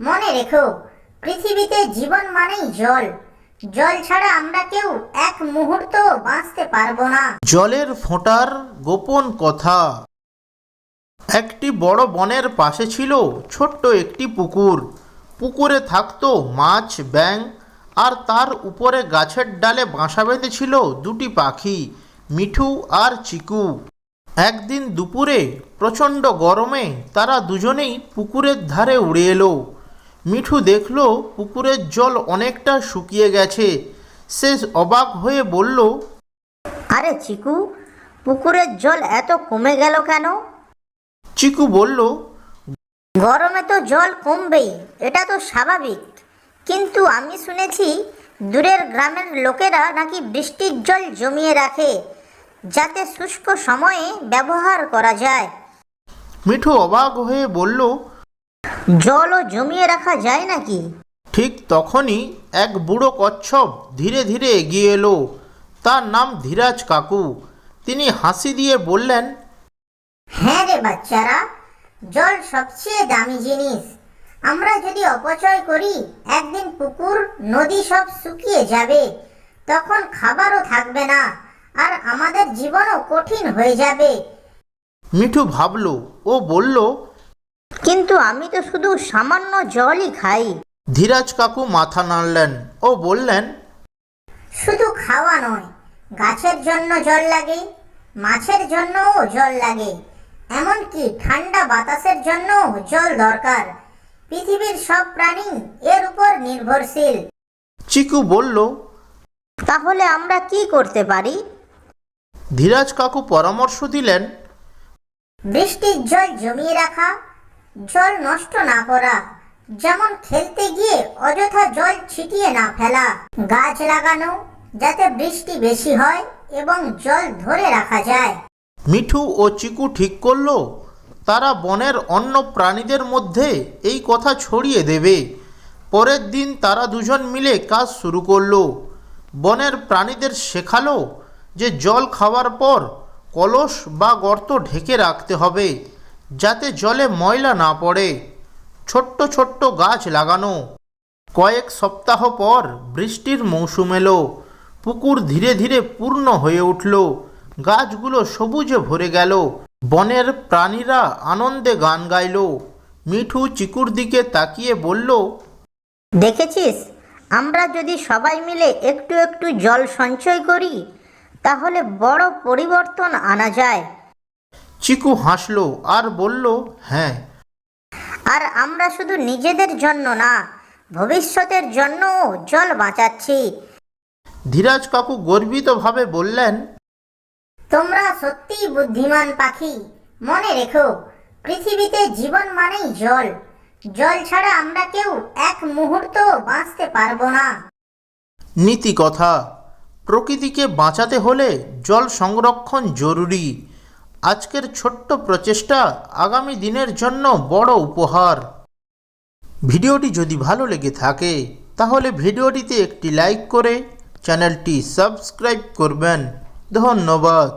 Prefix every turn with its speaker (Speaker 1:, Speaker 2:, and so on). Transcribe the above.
Speaker 1: মনে রেখো, পৃথিবীতে জীবন মানেই জল। জল ছাড়া আমরা কেউ এক মুহূর্ত বাঁচতে পারব না।
Speaker 2: জলের ফোঁটার গোপন কথা। একটি বড় বনের পাশে ছিল ছোট্ট একটি পুকুর। পুকুরে থাকতো মাছ ব্যাং আর তার উপরে গাছের ডালে বাসা বেঁধেছিল দুটি পাখি, মিঠু আর চিকু। একদিন দুপুরে প্রচণ্ড গরমে তারা দুজনেই পুকুরের ধারে উড়ে এলো। মিঠু দেখল পুকুরের জল অনেকটা শুকিয়ে গেছে। সে অবাক হয়ে বলল
Speaker 1: আরে চিকু পুকুরের জল এত কমে গেল কেন?
Speaker 2: চিকু বলল
Speaker 1: গরমে তো জল কমবেই এটা তো স্বাভাবিক। কিন্তু আমি শুনেছি দূরের গ্রামের লোকেরা নাকি বৃষ্টির জল জমিয়ে রাখে যাতে শুষ্ক সময়ে ব্যবহার করা যায়।
Speaker 2: মিঠু অবাক হয়ে বলল
Speaker 1: জলও জমিয়ে রাখা যায় নাকি?
Speaker 2: ঠিক তখনই এক বুড়ো কচ্ছপ ধীরে ধীরে এগিয়ে এলো। তার নাম ধীরাজ কাকু। তিনি হাসি দিয়ে বললেন
Speaker 1: হ্যাঁ রে বাচ্চারা জল সবচেয়ে দামি জিনিস। আমরা যদি অপচয় করি একদিন পুকুর নদী সব শুকিয়ে যাবে। তখন খাবারও থাকবে না আর আমাদের জীবনও কঠিন হয়ে যাবে।
Speaker 2: মিঠু ভাবল ও বলল
Speaker 1: কিন্তু আমি তো শুধু সামান্য জলই খাই।
Speaker 2: ধীরাজ কাকু মাথা নাড়লেন ও বললেন
Speaker 1: শুধু খাওয়া নয় গাছের জন্য জল লাগে মাছের জন্যও জল লাগে এমনকি ঠান্ডা বাতাসের জন্যও জল দরকার। পৃথিবীর সব প্রাণী এর উপর নির্ভরশীল।
Speaker 2: চিকু বলল
Speaker 1: তাহলে আমরা কি করতে পারি?
Speaker 2: ধীরাজ কাকু পরামর্শ দিলেন
Speaker 1: বৃষ্টির জল জমিয়ে রাখা জল নষ্ট না করা। যেমন খেলতে গিয়ে অযথা জল ছিটিয়ে না ফেলা। গাছ লাগানো, যাতে বৃষ্টি বেশি হয় এবং জল ধরে রাখা যায়।
Speaker 2: মিঠু ও চিকু ঠিক করল, তারা বনের অন্য প্রাণীদের মধ্যে এই কথা ছড়িয়ে দেবে। পরের দিন তারা দুজন মিলে কাজ শুরু করল। বনের প্রাণীদের শেখালো যে জল খাওয়ার পর কলস বা গর্ত ঢেকে রাখতে হবে। যাতে জলে ময়লা না পড়ে। ছোট্ট ছোট্ট গাছ লাগানো। কয়েক সপ্তাহ পর বৃষ্টির মৌসুম এলো। পুকুর ধীরে ধীরে পূর্ণ হয়ে উঠল। গাছগুলো সবুজে ভরে গেল। বনের প্রাণীরা আনন্দে গান গাইল। মিঠু চিকুর দিকে তাকিয়ে বলল,
Speaker 1: দেখেছিস? আমরা যদি সবাই মিলে একটু একটু জল সঞ্চয় করি, তাহলে বড় পরিবর্তন আনা যায়।
Speaker 2: চিকু হাসলো আর বলল হ্যাঁ।
Speaker 1: আর আমরা শুধু নিজেদের জন্য না ভবিষ্যতের জন্যও জল বাঁচাচ্ছি।
Speaker 2: ধীরাজ কাকু গর্বিতভাবে বললেন
Speaker 1: তোমরা সত্যিই বুদ্ধিমান পাখি মনে রেখো পৃথিবীতে জীবন মানেই জল। জল ছাড়া আমরা কেউ এক মুহূর্ত বাঁচতে পারব না।
Speaker 2: নীতি কথা। প্রকৃতিকে বাঁচাতে হলে জল সংরক্ষণ জরুরি। আজকের ছোট্ট প্রচেষ্টা আগামী দিনের জন্য বড় উপহার। ভিডিওটি যদি ভালো লেগে থাকে, তাহলে ভিডিওটিতে একটি লাইক করে চ্যানেলটি সাবস্ক্রাইব করবেন। ধন্যবাদ।